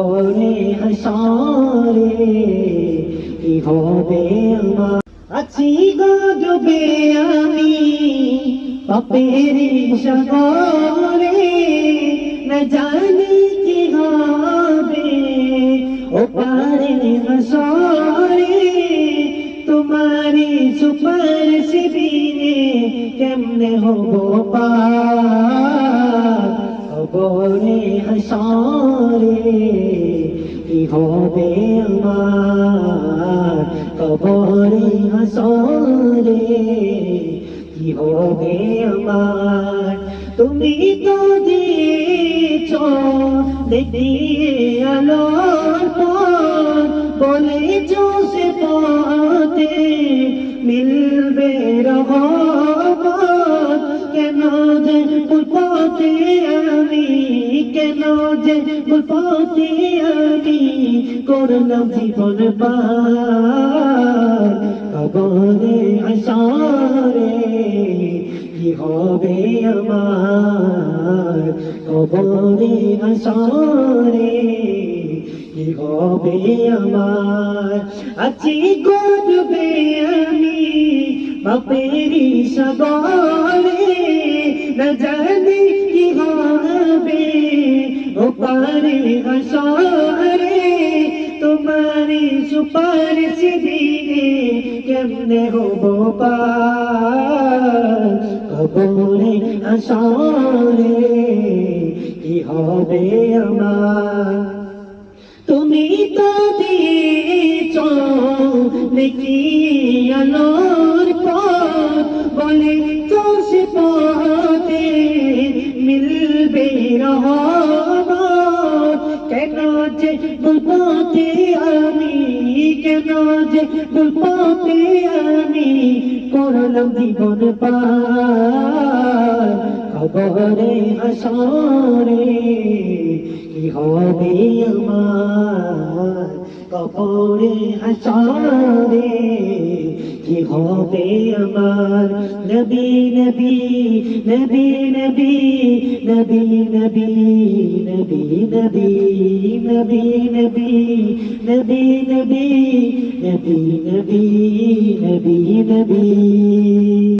কবরে হাসরে, কি হবে আমার? আছি গজবে আমি পাপের সাগরে, না জানি কি হবে। ও পারে হাসরে তোমারি সুপার শিবিরে কেমনে হব পার? কবরে হাসরে কবরে হাসরে, কি হবে আমার? তুমি তো দিয়েছ দেখিয়ে আলোর পর বলেছ সে পথে মিলবে রহমত। কেন যে পথে আমি, কেন যে পথে আমি করলাম জীবন পার? হবে আমার। কবরে আসারে কি হবে আমার? আছি গজবে আমি বাপেরি সাগরে। না জানি কি হবে ও পারে হাসরে। তোমারি সুপারিশ দিয়ে কেমনে হব পার? কবরে হাসরে কি হবে আমার? তুমি তো দিয়েছ দেখি আলোর পর বলে তো সে পথে মিলবে রহমত। কেন যে বুলপতে আমি, কেন যে বুলপতে আমি করলাম জীবন পার। খবরে হাসরে হবে আমার কবরে হাসরে কি হবে আমার নবী নবী নবী নবী নবী নবী নবী নবী নবী নবী নবী নবী নবী নবী নবী নবী